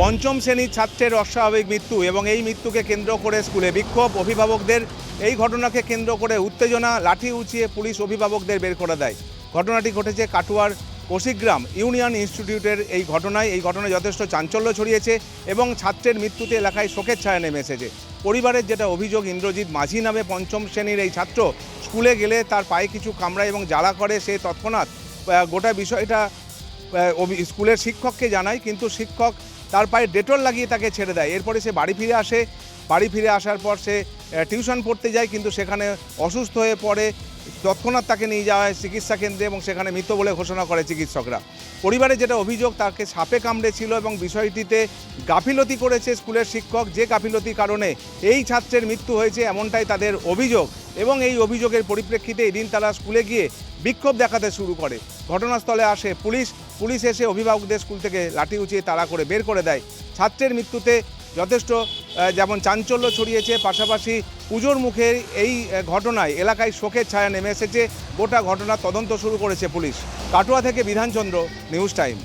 পঞ্চম শ্রেণির ছাত্রের অস্বাভাবিক মৃত্যু এবং এই মৃত্যুকে কেন্দ্র করে স্কুলে বিক্ষোভ। অভিভাবকদের এই ঘটনাকে কেন্দ্র করে উত্তেজনা, লাঠি উঁচিয়ে পুলিশ অভিভাবকদের বের করে দেয়। ঘটনাটি ঘটেছে কাটুয়ার কোশিগ্রাম ইউনিয়ন ইনস্টিটিউটের এই ঘটনায়। এই ঘটনায় যথেষ্ট চাঞ্চল্য ছড়িয়েছে এবং ছাত্রের মৃত্যুতে এলাকায় শোকের ছায়া নেমে এসেছে। পরিবারের যেটা অভিযোগ, ইন্দ্রজিৎ মাঝি নামে পঞ্চম শ্রেণির এই ছাত্র স্কুলে গেলে তার পায়ে কিছু কামড়ায় এবং জ্বালা করে, সে তৎক্ষণাৎ গোটা বিষয়টা স্কুলের শিক্ষককে জানায়, কিন্তু শিক্ষক তার পায়ে ডেটল লাগিয়ে তাকে ছেড়ে দেয়। এরপরে সে বাড়ি ফিরে আসে। বাড়ি ফিরে আসার পর সে টিউশন পড়তে যায়, কিন্তু সেখানে অসুস্থ হয়ে পড়ে। তৎক্ষণাৎ তাকে নিয়ে যাওয়া হয় চিকিৎসা কেন্দ্রে এবং সেখানে মৃত বলে ঘোষণা করে চিকিৎসকরা। পরিবারে যেটা অভিযোগ, তাকে সাপে কামড়েছিল এবং বিষয়টিতে গাফিলতি করেছে স্কুলের শিক্ষক। যে গাফিলতির কারণে এই ছাত্রের মৃত্যু হয়েছে এমনটাই তাদের অভিযোগ এবং এই অভিযোগের পরিপ্রেক্ষিতে এদিন তারা স্কুলে গিয়ে বিক্ষোভ দেখাতে শুরু করে। ঘটনাস্থলে আসে পুলিশ পুলিশ এসে অভিভাবকদের স্কুল থেকে লাঠি উঁচিয়ে তাড়া করে বের করে দেয়। ছাত্রের মৃত্যুতে যথেষ্ট যেমন চাঞ্চল্য ছড়িয়েছে, পাশাপাশি পুজোর মুখে এই ঘটনায় এলাকায় শোকের ছায়া নেমে এসেছে। গোটা ঘটনা তদন্ত শুরু করেছে পুলিশ। কাটোয়া থেকে বিধানচন্দ্র, নিউজ টাইম।